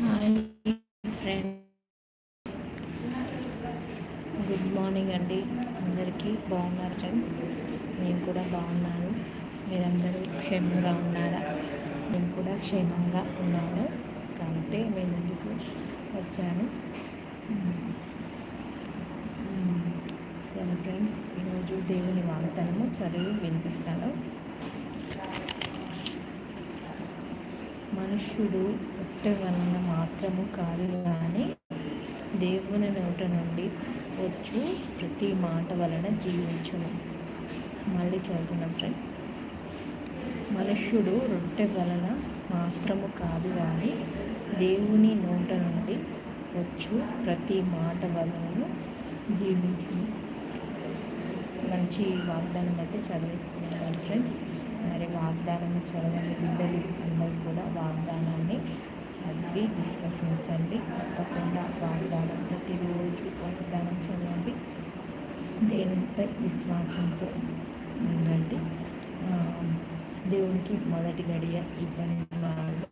Friend good morning అండి. అందరికీ బాగున్నారు ఫ్రెండ్స్ నేను కూడా బాగున్నాను. మీరందరూ క్షేమంగా ఉన్నారా? నేను కూడా క్షేమంగా ఉన్నాను. కాబట్టి నేను ఎందుకు వచ్చాను. సరే ఫ్రెండ్స్ ఈరోజు దేవుని వాగ్దానము చదివి వినిపిస్తాను. మనుష్యుడు పుట్ట వలన మాత్రము కాదు కానీ దేవుని నోట నుండి వచ్చు ప్రతి మాట వలన జీవించును. మళ్ళీ చదువుతున్నాం ఫ్రెండ్స్ మనుష్యుడు రొట్టె వలన మాత్రము కాదు కానీ దేవుని నోట నుండి వచ్చు ప్రతి మాట వలన జీవించును. మంచి వాగ్దానం అయితే చదివేసుకున్నాను ఫ్రెండ్స్ మరి వాగ్దానం చదవని బిడ్డలు అందరూ కూడా వాగ్దానాన్ని చదివి విశ్వసించండి. తప్పకుండా వాగ్దానం ప్రతిరోజు వాగ్దానం చదవండి దేవునిపై విశ్వాసంతో ఉండండి. దేవునికి మొదటి గడియ ఇవ్వని వాళ్ళు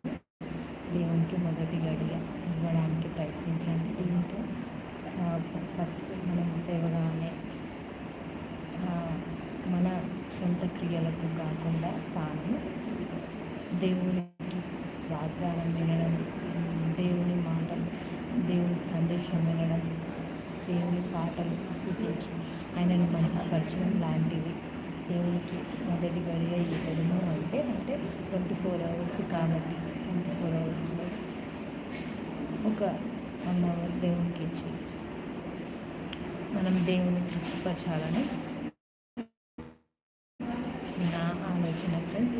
దేవునికి మొదటి గడియ ఇవ్వడానికి ప్రయత్నించండి. దీంతో ఫస్ట్ మనం లేవగానే మన సొంత క్రియలకు కాకుండా స్థానం దేవునికి వాగ్దానం వినడం దేవుని మాటలు దేవుని సందేశం వినడం దేవుని పాటలు స్థుతించి ఆయనను మహిమపరచడం లాంటివి దేవునికి మొదటి గడియ ఇవ్వడము అంటే అంటే ట్వంటీ ఫోర్ అవర్స్ కాబట్టి ట్వంటీ ఫోర్ అవర్స్లో ఒక వన్ అవర్ దేవునికి ఇచ్చి మనం దేవుని తృప్తిపరచాలని ఆలోచన ఫ్రెండ్స్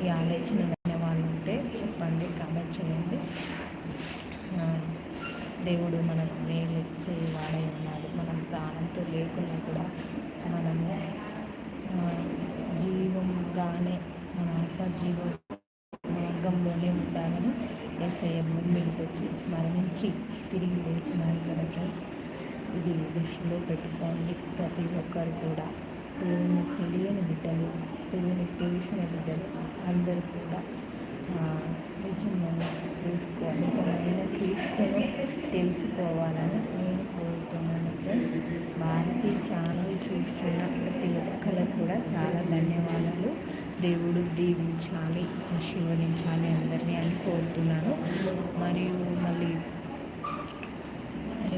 ఈ ఆలోచన వినే వాళ్ళు ఉంటే చెప్పండి కామెంట్ చేయండి దేవుడు మనకు మేలు చేయవాడై ఉన్నాడు. మనం ప్రాణంతో లేకున్నా కూడా మనము జీవంగానే మన ఆత్మ మార్గంలోనే ఉండాలని ఎస్ఐఎం భూమికి వచ్చి మరణించి తిరిగి లేచినాడు కదా ఫ్రెండ్స్. ఇది దృష్టిలో పెట్టుకోండి. ప్రతి ఒక్కరు కూడా దేవుని తెలియని బిడ్డలు దేవుని తెలిసిన బిడ్డలు అందరూ కూడా నిజమైన తెలుసుకో నిజమైన క్రీస్తును తెలుసుకోవాలని నేను కోరుతున్నాను ఫ్రెండ్స్. భారతి ఛానల్ చూస్తున్న ప్రతి ఒక్కరు కూడా చాలా ధన్యవాదాలు. దేవుడు దీవించాలి ఆశీర్వదించాలి అందరినీ అని కోరుతున్నాను. మరియు మళ్ళీ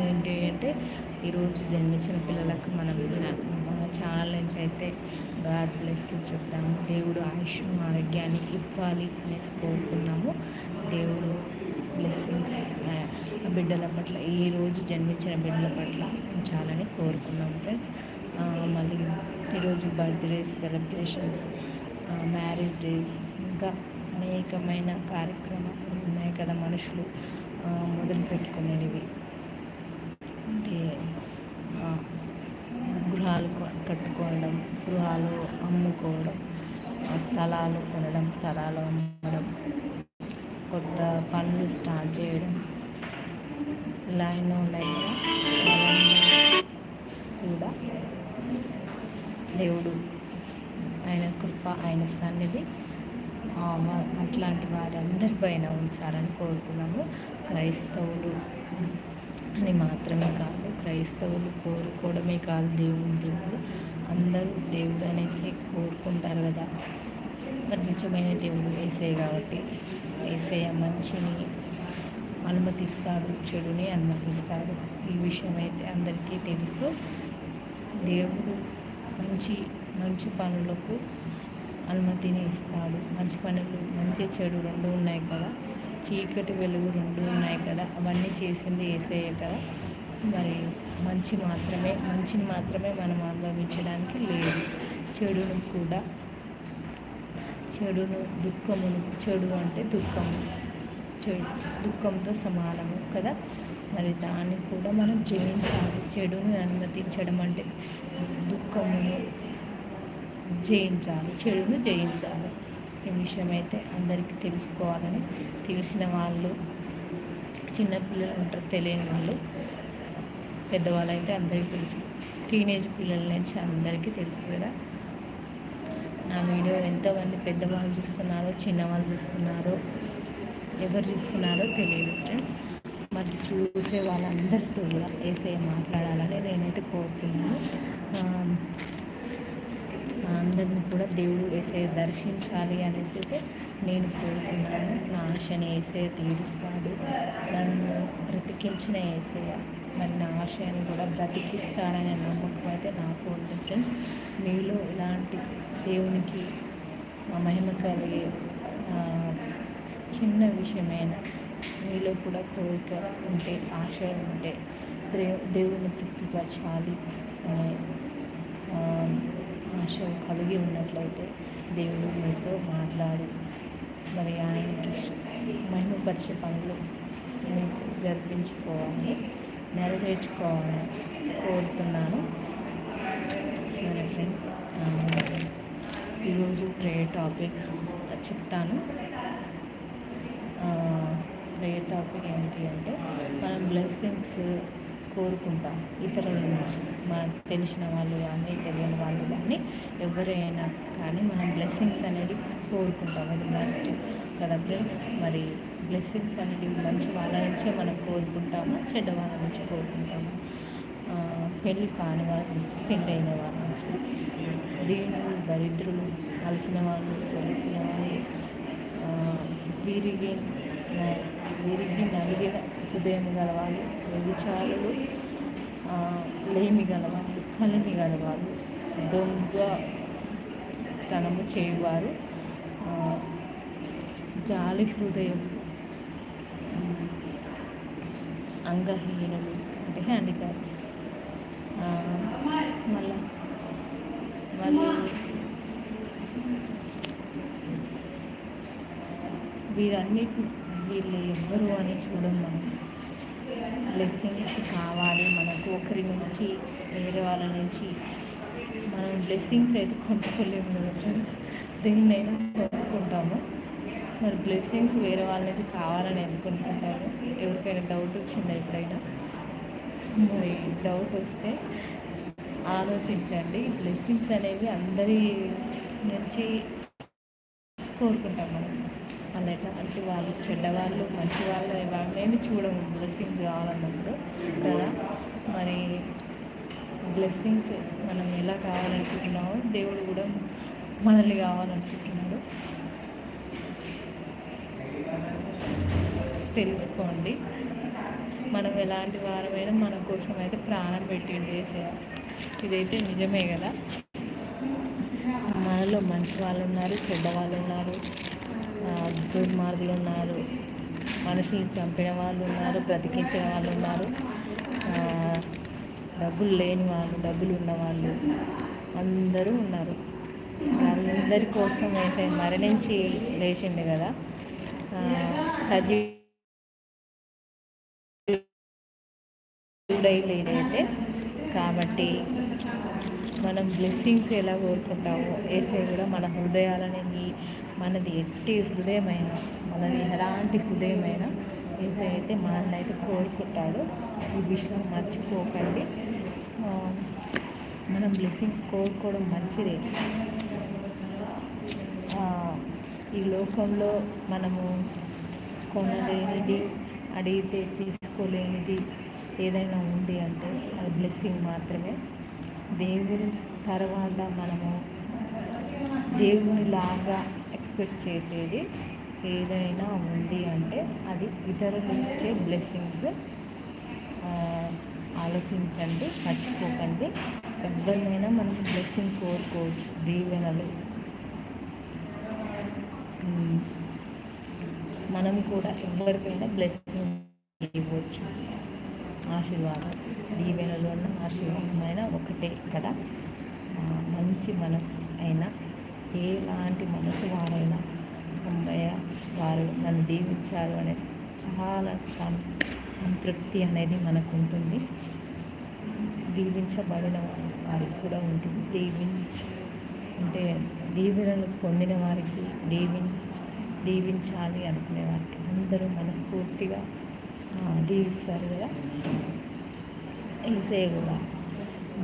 ఏంటి అంటే ఈరోజు జన్మించిన పిల్లలకు మనం ఛానల్ నుంచి అయితే గాడ్ బ్లెస్ చెప్తాము. దేవుడు ఆయుష్ ఆరోగ్యాన్ని ఇవ్వాలి అనేసి కోరుకున్నాము. దేవుడు బ్లెస్సింగ్స్ బిడ్డల పట్ల ఈ రోజు జన్మించిన బిడ్డల పట్ల ఉంచాలని కోరుకున్నాము ఫ్రెండ్స్ మళ్ళీ ఈరోజు బర్త్డే సెలబ్రేషన్స్ మ్యారేజ్ డేస్ ఇంకా అనేకమైన కార్యక్రమాలు ఉన్నాయి కదా మనుషులు మొదలు పెట్టుకునేవి అంటే గృహాలు కట్టుకోవడం గృహాలు అమ్ముకోవడం స్థలాలు కొనడం స్థలాలు అమ్మడం కొత్త పనులు స్టార్ట్ చేయడం. ఇలా ఎన్నో ఉన్నాయి కూడా దేవుడు ఆయన కృప ఆయన సన్నిధి అట్లాంటి వారందరి పైన ఉంచాలని కోరుకున్నాము క్రైస్తవులు అని మాత్రమే కాదు. క్రైస్తవులు కోరుకోవడమే కాదు దేవుని దేవుడు. అందరూ దేవుడు అనేసి కోరుకుంటారు కదా. మరి నిజమైన దేవుడు వేసే కాబట్టి వేసే మంచిని అనుమతిస్తాడు చెడుని అనుమతిస్తాడు. ఈ విషయం అయితే అందరికీ తెలుసు. దేవుడు మంచి మంచి పనులకు అనుమతిని ఇస్తాడు. మంచి పనులు మంచి చెడు రెండు ఉన్నాయి కదా. చీకటి వెలుగు రెండు ఉన్నాయి కదా. అవన్నీ చేసింది ఏసయ్య కదా. మరి మంచి మాత్రమే మంచిని మాత్రమే మనం అనుభవించడానికి లేదు. చెడును కూడా. చెడును దుఃఖమును చెడు అంటే దుఃఖము. చెడు దుఃఖంతో సమానము కదా? మరి దాన్ని కూడా మనం జయించాలి. చెడును అనుమతించడం అంటే దుఃఖమును జయించాలి. చెడును జయించాలి. ఈ విషయం అయితే అందరికీ తెలుసుకోవాలని తెలిసిన వాళ్ళు చిన్నపిల్లలు ఉంటారు తెలియని వాళ్ళు పెద్దవాళ్ళు అయితే అందరికీ తెలుసు. టీనేజ్ పిల్లల నుంచి అందరికీ తెలుసు కదా. నా వీడియో ఎంతమంది పెద్దవాళ్ళు చూస్తున్నారో చిన్నవాళ్ళు చూస్తున్నారో ఎవరు చూస్తున్నారో తెలియదు ఫ్రెండ్స్ మరి చూసే వాళ్ళందరితో కూడా ఏసే మాట్లాడాలని నేనైతే కోరుతున్నాను. అందరినీ కూడా దేవుడు వేసే దర్శించాలి అనేసి అయితే నేను కోరుతున్నాను. నా ఆశని వేసే తీరుస్తాడు. నన్ను బ్రతికించిన వేసేయ మరి నా ఆశయాన్ని కూడా బ్రతికిస్తాడనే నమ్మకం అయితే నాకు ఉంది ఫ్రెండ్స్ మీలో ఇలాంటి దేవునికి మహిమ కలిగే చిన్న విషయమైన మీలో కూడా కోరిక ఉంటే ఆశ ఉంటే దేవుని తృప్తిపరచాలి అనే ఆశ కలిగి ఉన్నట్లయితే దేవుడు మీతో మాట్లాడి మరి ఆయనకి మహిమపరిచే పనులు మీకు జరిపించుకోవాలి. నెరవేర్చుకోవాలని కోరుతున్నాను. సరే ఫ్రెండ్స్ ఈరోజు ప్రేయర్ టాపిక్ చెప్తాను. ప్రేయర్ టాపిక్ ఏంటి అంటే మనం బ్లెస్సింగ్స్ కోరుకుంటాం. ఇతరుల నుంచి మనకు తెలిసిన వాళ్ళు కానీ తెలియని వాళ్ళు కానీ ఎవరైనా కానీ మనం బ్లెస్సింగ్స్ అనేది కోరుకుంటాం అది మస్ట్ కదా ఫ్రెండ్స్ మరి బ్లెస్సింగ్స్ అనేది మంచి వాళ్ళ నుంచే మనం కోరుకుంటాము? చెడ్డ వాళ్ళ నుంచి కోరుకుంటాము? పెళ్ళి కాని వాళ్ళ నుంచి పెళ్ళైన వాళ్ళ నుంచి. దీనులు దరిద్రులు అలసిన వాళ్ళు సొలిసిన వాళ్ళు వీరికి వీరికి నలిగిన హృదయం గలవాళ్ళు వ్యభిచారులు లేమి గలవాళ్ళు కలిమి గలవాళ్ళు దొంగ తనము చేయవారు. జాలి హృదయం అంగహీనులు అంటే హ్యాండిక్యాప్స్. మళ్ళీ మళ్ళీ వీరన్నిటి వీళ్ళు ఎవ్వరు అని చూడం మనం బ్లెస్సింగ్స్ కావాలి మనకు. ఒకరి నుంచి వేరే వాళ్ళ నుంచి మనం బ్లెస్సింగ్స్ అయితే కొట్టుకోలేము కదా ఫ్రెండ్స్ దేన్నైనా కొనుక్కుంటాము. మరి బ్లెస్సింగ్స్ వేరే వాళ్ళ నుంచి కావాలని ఎందుకుంటుంటారు ఎవరికైనా డౌట్ వచ్చిందా ఎప్పుడైనా? మరి డౌట్ వస్తే ఆలోచించండి. బ్లెస్సింగ్స్ అనేవి అందరి నుంచి కోరుకుంటాం మనం. వాళ్ళు అంటే వాళ్ళు చెడ్డవాళ్ళు మంచి వాళ్ళు వాళ్ళేమి చూడము. బ్లెస్సింగ్స్ కావాలన్నప్పుడు కదా. మరి బ్లెస్సింగ్స్ మనం ఎలా కావాలనుకుంటున్నామో దేవుడు కూడా మనల్ని కావాలనుకుంటున్నాడు. తెలుసుకోండి. మనం ఎలాంటి వారమైనా మన కోసం అయితే ప్రాణం పెట్టిండి చేసేయాలి ఇదైతే నిజమే కదా? మనలో మంచి వాళ్ళు ఉన్నారు చెడ్డ వాళ్ళు ఉన్నారు దుర్మార్గులు ఉన్నారు మనుషులు చంపిన వాళ్ళు ఉన్నారు బ్రతికించిన వాళ్ళు ఉన్నారు. డబ్బులు లేని వాళ్ళు డబ్బులు ఉన్న వాళ్ళు అందరూ ఉన్నారు. వాళ్ళందరి కోసం అయితే మరణించి లేచిండు కదా. సజీవుడై లేనైతే కాబట్టి మనం బ్లెస్సింగ్స్ ఎలా కోరుకుంటామో వేసే కూడా మన హృదయాలనేవి మనది ఎట్టి హృదయమైన మనది ఎలాంటి హృదయమైన ఏసే అయితే మనల్ని అయితే కోరుకుంటాడు. ఈ విషయం మర్చిపోకండి. మనం బ్లెస్సింగ్స్ కోరుకోవడం మంచిదే. ఈ లోకంలో మనము కొనలేనిది అడిగితే తీసుకోలేనిది ఏదైనా ఉంది అంటే అది బ్లెస్సింగ్ మాత్రమే. దేవుడి తర్వాత మనము దేవునిలాగా ఎక్స్పెక్ట్ చేసేది ఏదైనా ఉంది అంటే అది ఇతరులు ఇచ్చే బ్లెస్సింగ్స్ ఆలోచించండి మర్చిపోకండి. ఎవరినైనా మనం బ్లెస్సింగ్ కోరుకోవచ్చు దీవెనలు. మనం కూడా ఎవరికైనా బ్లెస్సింగ్ ఇవ్వచ్చు. ఆశీర్వాదం దీవెనలు అన్న ఆశీర్వాదమైన ఒకటే కదా. మంచి మనసు అయినా ఎలాంటి మనసు వారైనా అమ్మయ్య వారు నన్ను దీవించారు అనేది చాలా సంతృప్తి అనేది మనకు ఉంటుంది దీవించబడిన వారికి కూడా ఉంటుంది. దీవించ అంటే దీవెనలు పొందిన వారికి దీవించ దీవించాలి అనుకునే వారికి అందరూ మనస్ఫూర్తిగా దీవిస్తారు కదా. ఈసే కూడా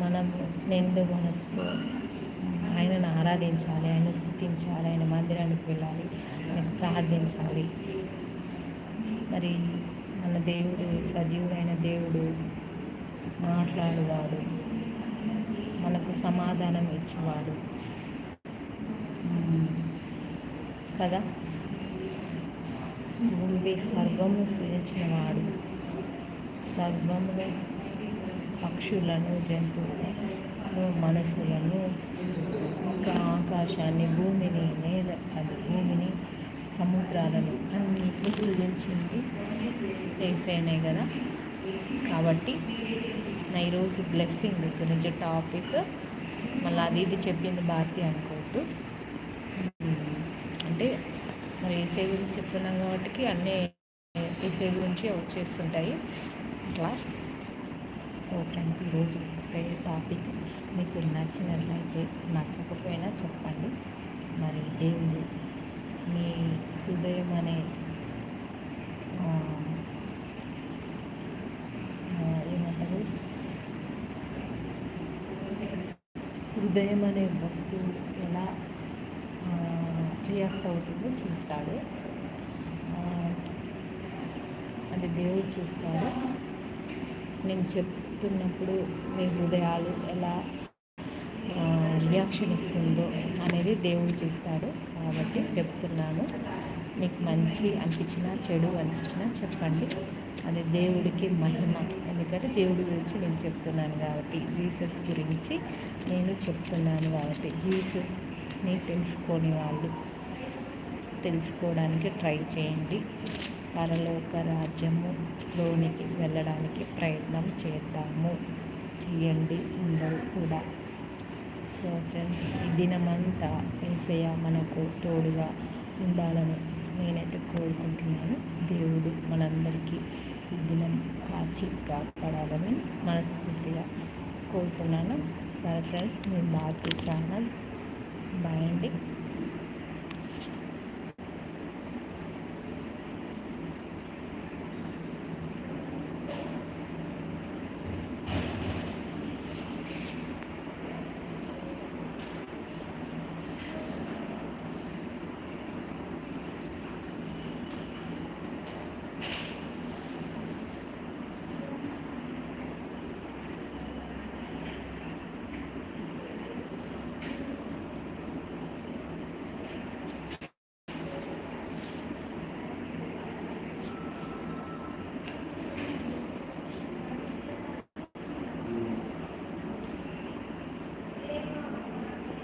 మనము నిండు మనసుతో ఆయనను ఆరాధించాలి ఆయన స్థుతించాలి ఆయన మందిరానికి వెళ్ళాలి ఆయనకు ప్రార్థించాలి. మరి మన దేవుడు సజీవుడైన దేవుడు మాట్లాడువాడు. మనకు సమాధానం ఇచ్చేవాడు. కదా? భూమిపై సర్వము సృజించినవాడు సర్వము పక్షులను జంతువులను మనుషులను ఇంకా ఆకాశాన్ని భూమిని నేల అది భూమిని సముద్రాలను అన్నిటిని సృజించింది ఏసైనే కదా. కాబట్టి నా ఈరోజు బ్లెస్సింగ్ గురించి టాపిక్ మళ్ళీ అది ఇది చెప్పింది భారతి అనుకోవద్దు. అంటే మరి ఏసై గురించి చెప్తున్నాం కాబట్టి అన్నీ ఏసై గురించి వచ్చేస్తుంటాయి. అట్లా. సో ఫ్రెండ్స్ ఈరోజు టాపిక్ మీకు నచ్చినట్లయితే నచ్చకపోయినా చెప్పండి. మరి దేవుడు మీ హృదయం అనే ఏమంటారు? హృదయం అనే వస్తువు ఎలా రియాక్ట్ అవుతుందో చూస్తాడు. అది దేవుడు చూస్తాడు. నేను చెప్తున్నప్పుడు మీ హృదయాలు ఎలా రియాక్షన్ ఇస్తుందో అనేది దేవుడు చూస్తాడు. కాబట్టి చెప్తున్నాను. మీకు మంచి అనిపించినా చెడు అనిపించినా చెప్పండి. అది దేవుడికి మహిమ. ఎందుకంటే దేవుడి గురించి నేను చెప్తున్నాను కాబట్టి జీసస్ గురించి నేను చెప్తున్నాను కాబట్టి జీసస్ని తెలుసుకొని వాళ్ళు తెలుసుకోవడానికి ట్రై చేయండి. పరలోక రాజ్యములోనికి వెళ్ళడానికి ప్రయత్నం చేద్దాము. చేయండి. అందరూ కూడా. సో ఫ్రెండ్స్ ఈ దినమంతా ఏసయ్య మనకు తోడుగా ఉండాలని నేనైతే కోరుకుంటున్నాను. దేవుడు మనందరికీ ఈ దినం కాచి కాపాడాలని మనస్ఫూర్తిగా కోరుతున్నాను. సరే ఫ్రెండ్స్ మీ భారతీయ ఛానల్. బాయ్ అండి.